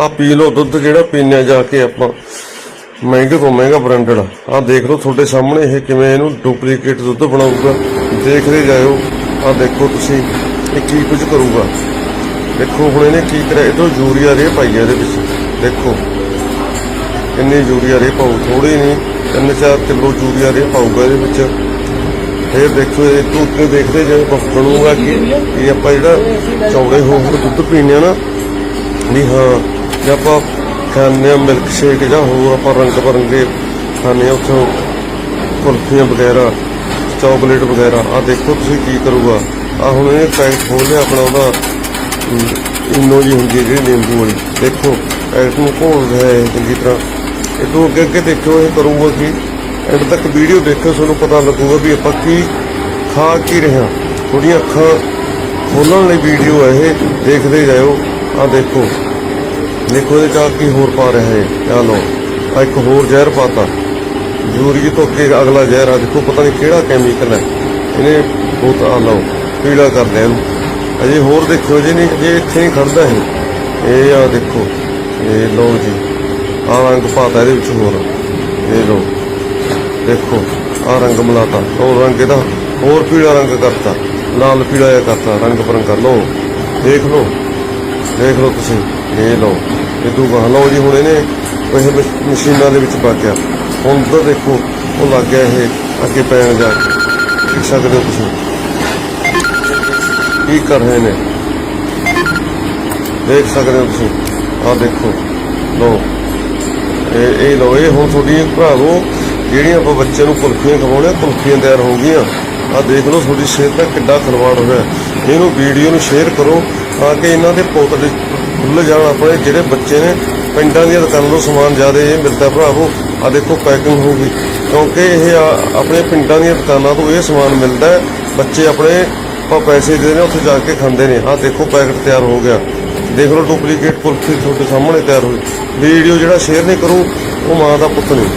ਆ ਪੀ ਲਓ ਦੁੱਧ ਜਿਹੜਾ ਪੀਨੇ ਆ ਜਾ ਕੇ ਆਪਾਂ। ਮਹਿੰਗੇ ਤੋਂ ਮਹਿੰਗਾ ਬ੍ਰਾਂਡਡ ਆ। ਦੇਖ ਲਓ ਤੁਹਾਡੇ ਸਾਹਮਣੇ ਇਹ ਕਿਵੇਂ ਇਹਨੂੰ ਡੁਪਲੀਕੇਟ ਦੁੱਧ ਬਣਾਊਗਾ। ਦੇਖਦੇ ਜਾਇਓ। ਆ ਦੇਖੋ ਤੁਸੀਂ, ਇਹ ਕੀ ਕੁਝ ਕਰੂਗਾ। ਦੇਖੋ ਹੁਣ ਇਹਨੇ ਕੀ ਕਰਿਆ। ਇਹ ਤੋਂ ਯੂਰੀਆ ਰੇ ਪਾਈ ਹੈ ਇਹਦੇ ਵਿੱਚ। ਦੇਖੋ। ਇੰਨੀ ਯੂਰੀਆ ਰੇ ਪਾਉ ਥੋੜੀ ਨਹੀਂ। 3-4 ਕਿਲੋ ਯੂਰੀਆ ਰੇ ਪਾਊਗਾ ਇਹਦੇ ਵਿੱਚ। ਫਿਰ ਦੇਖੋ ਇਹ ਤੋਂ ਉੱਤੇ ਦੇਖਦੇ ਜੇ ਬਣੂਗਾ ਕਿ? ਇਹ ਆਪਾਂ ਜਿਹੜਾ ਚੌੜੇ ਹੋ ਹੋ ਦੁੱਧ ਪੀਣੇ ਆ ਨਾ। ਵੀ ਹਾਂ। ਜੇ ਆਪਾਂ ਖਾਂਦੇ ਆ ਮਿਲਕ ਸ਼ੇਕ ਜਾਂ ਹੋਰ ਆਪਾਂ ਰੰਗ ਬਰੰਗੇ ਖਾਂਦੇ ਆ ਉੱਥੋਂ ਕੁਲਫੀਆਂ ਵਗੈਰਾ ਚਾਕਲੇਟ ਵਗੈਰਾ। ਆ ਦੇਖੋ ਤੁਸੀਂ ਕੀ ਕਰੂਗਾ। ਆ ਹੁਣ ਇਹ ਪੈਕਟ ਖੋਲਿਆ ਆਪਣਾ ਉਹਦਾ। ਇਨੋ ਜੀ ਹੁੰਦੀ ਹੈ ਜਿਹੜੀ ਨਿੰਬੂ ਵਾਲੀ। ਦੇਖੋ ਪੈਕਟ ਨੂੰ ਘੋਲ ਰਿਹਾ ਹੈ ਚੰਗੀ ਤਰ੍ਹਾਂ। ਇਹ ਤੋਂ ਅੱਗੇ ਅੱਗੇ ਦੇਖੋ ਇਹ ਕਰੂਗਾ ਕੀ। ਐਂਡ ਤੱਕ ਵੀਡੀਓ ਦੇਖੋ ਤੁਹਾਨੂੰ ਪਤਾ ਲੱਗੂਗਾ ਵੀ ਆਪਾਂ ਕੀ ਖਾ ਕੀ ਰਹੇ ਹਾਂ। ਥੋੜੀਆਂ ਅੱਖਾਂ ਖੋਲਣ ਲਈ ਵੀਡੀਓ ਹੈ ਇਹ। ਦੇਖਦੇ ਜਾਇਓ। ਆ ਦੇਖੋ। ਦੇਖੋ ਇਹਦੇ ਚਾਹ ਕੀ ਹੋਰ ਪਾ ਰਿਹਾ ਹੈ ਆ ਲਓ ਆ ਇੱਕ ਹੋਰ ਜ਼ਹਿਰ ਪਾਤਾ। ਯੂਰੀਏ ਤੋਂ ਅੱਗੇ ਅਗਲਾ ਜ਼ਹਿਰ ਆ, ਦੇਖੋ ਪਤਾ ਨਹੀਂ ਕਿਹੜਾ ਕੈਮੀਕਲ ਹੈ। ਇਹਨੇ ਬਹੁਤ ਆ ਲਓ, ਪੀਲਾ ਕਰ ਲਿਆ ਇਹਨੂੰ। ਅਜੇ ਹੋਰ ਦੇਖੋ ਜੀ ਨਹੀਂ ਇਹ ਇੱਥੇ ਹੀ ਖੜਦਾ ਇਹ। ਇਹ ਆ ਦੇਖੋ, ਇਹ ਲਓ ਜੀ ਆ ਰੰਗ ਪਾਤਾ ਇਹਦੇ ਵਿੱਚ ਹੋਰ। ਇਹ ਲਓ, ਦੇਖੋ ਆ ਰੰਗ ਮਿਲਾਤਾ, ਉਹ ਰੰਗ ਇਹਦਾ ਹੋਰ ਪੀਲਾ ਰੰਗ ਕਰਤਾ, ਲਾਲ ਪੀਲਾ ਜਿਹਾ ਕਰਤਾ, ਰੰਗ ਬਰੰਗਾ, ਲਓ, ਦੇਖ ਲਓ ਦੇਖ ਲਓ ਤੁਸੀਂ, ਇਹ ਲਓ। ਇਹ ਦੂਗਾ ਲਓ ਜੀ, ਹੁਣ ਇਹਨੇ ਇਹ ਮਸ਼ੀਨਾਂ ਦੇ ਵਿੱਚ ਪਾ ਗਿਆ ਹੁਣ ਤਾਂ ਦੇਖੋ, ਉਹ ਲੱਗ ਗਿਆ ਇਹ ਅੱਗੇ ਪੈਣ ਜਾ ਦੇਖ ਸਕਦੇ ਹੋ ਤੁਸੀਂ। ਕੀ ਕਰ ਰਹੇ ਨੇ? ਦੇਖ ਸਕਦੇ ਹੋ ਤੁਸੀਂ। ਆਹ ਦੇਖੋ, ਲਓ। ਇਹ ਇਹ ਲਓ, ਇਹ ਹੁਣ ਤੁਹਾਡੀ ਭਰਾਵੋ, ਜਿਹੜੀਆਂ ਆਪਾਂ ਬੱਚੇ ਨੂੰ ਕੁਲਫੀਆਂ ਖਵਾਉਣੇ ਕੁਲਫੀਆਂ ਤਿਆਰ ਹੋ ਗਈਆਂ। ਆਹ ਦੇਖ ਲਓ, ਤੁਹਾਡੀ ਸਿਹਤ ਦਾ ਕਿੱਡਾ ਖਲਵਾੜ ਹੋ ਰਿਹਾ ਇਹਨੂੰ ਵੀਡੀਓ ਨੂੰ ਸ਼ੇਅਰ ਕਰੋ, ਤਾਂ ਕਿ ਇਹਨਾਂ ਦੇ ਪੋਤੜੇ ਖੁੱਲ ਜਾਣ ਆਪਣੇ ਜਿਹੜੇ ਬੱਚੇ ਨੇ ਪਿੰਡਾਂ ਦੀਆਂ ਦੁਕਾਨਾਂ ਤੋਂ ਸਮਾਨ ਜ਼ਿਆਦਾ ਇਹ ਮਿਲਦਾ ਭਰਾਵੋ ਆ ਦੇਖੋ ਪੈਕਿੰਗ ਹੋ ਗਈ ਕਿਉਂਕਿ ਇਹ ਆ- ਆਪਣੇ ਪਿੰਡਾਂ ਦੀਆਂ ਦੁਕਾਨਾਂ ਤੋਂ ਇਹ ਸਮਾਨ ਮਿਲਦਾ ਬੱਚੇ ਆਪਣੇ ਆਪਾਂ ਪੈਸੇ ਦੇ ਨੇ ਉੱਥੇ ਜਾ ਕੇ ਖਾਂਦੇ ਨੇ। ਆਹ ਦੇਖੋ ਪੈਕਟ ਤਿਆਰ ਹੋ ਗਿਆ। ਦੇਖ ਲਓ ਡੁਪਲੀਕੇਟ ਕੁਲਫੀ ਤੁਹਾਡੇ ਸਾਹਮਣੇ ਤਿਆਰ ਹੋਈ। ਵੀਡੀਓ ਜਿਹੜਾ ਸ਼ੇਅਰ ਨਹੀਂ ਕਰੂ, ਉਹ ਮਾਂ ਦਾ ਪੁੱਤ ਨਹੀਂ।